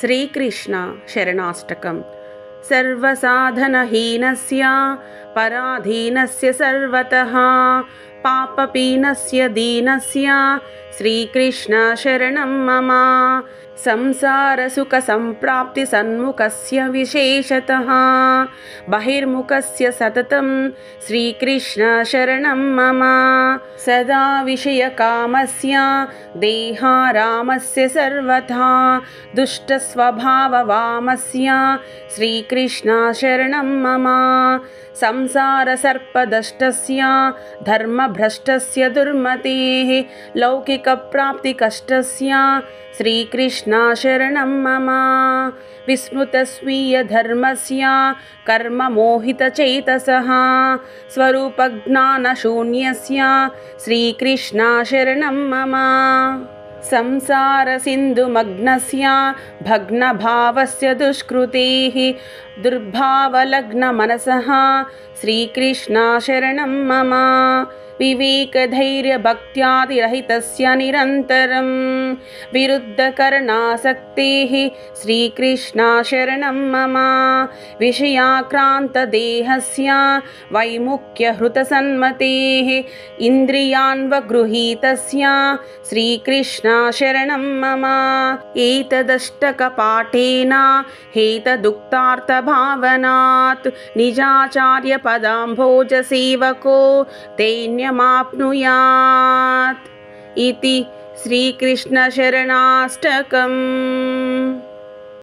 श्रीकृष्णशरणाष्टकं सर्वसाधनहीनस्य पराधीनस्य सर्वतः। సర్వతః పాపపీనస్య దీనస్య శ్రీకృష్ణ శరణం మమ సంసారసుఖ సంప్రాప్తి సన్ముఖస్య విశేషతః బహిర్ముఖస్య సతతం శ్రీకృష్ణ శరణం మమ సదా విషయకామస్య దేహారామస్య సర్వథా దుష్టస్వభావవామస్య भ्रष्टस्य दुर्मतेः, लौकिकप्राप्तिकष्टस्य श्रीकृष्णाशरणं मम। विस्मृतस्वीयधर्मस्य कर्ममोहितचेतसः, स्वरूपज्ञानशून्यस्य श्रीकृष्णाशरणं मम। संसार सिंधुमन से संसारसिन्धुमग्नस्य भग्नभावस्य दुष्कृतेः, दुर्भावलग्नमनसः, श्रीकृष्णाशरणं मम। विवेकधैर्यभक्त्यादिरहितस्य निरन्तरं विरुद्धकरणासक्तेः श्रीकृष्णा शरणं मम विषयाक्रान्तदेहस्य वैमुख्यहृतसन्मतेः इन्द्रियान्वगृहीतस्य श्रीकृष्णा शरणं मम एतदष्टकपाठेन हेतदुक्तार्थभावनात् निजाचार्यपदाम्भोजसेवको दैन्यमाप्नुयात् इति श्रीकृष्णशरणाष्टकम्।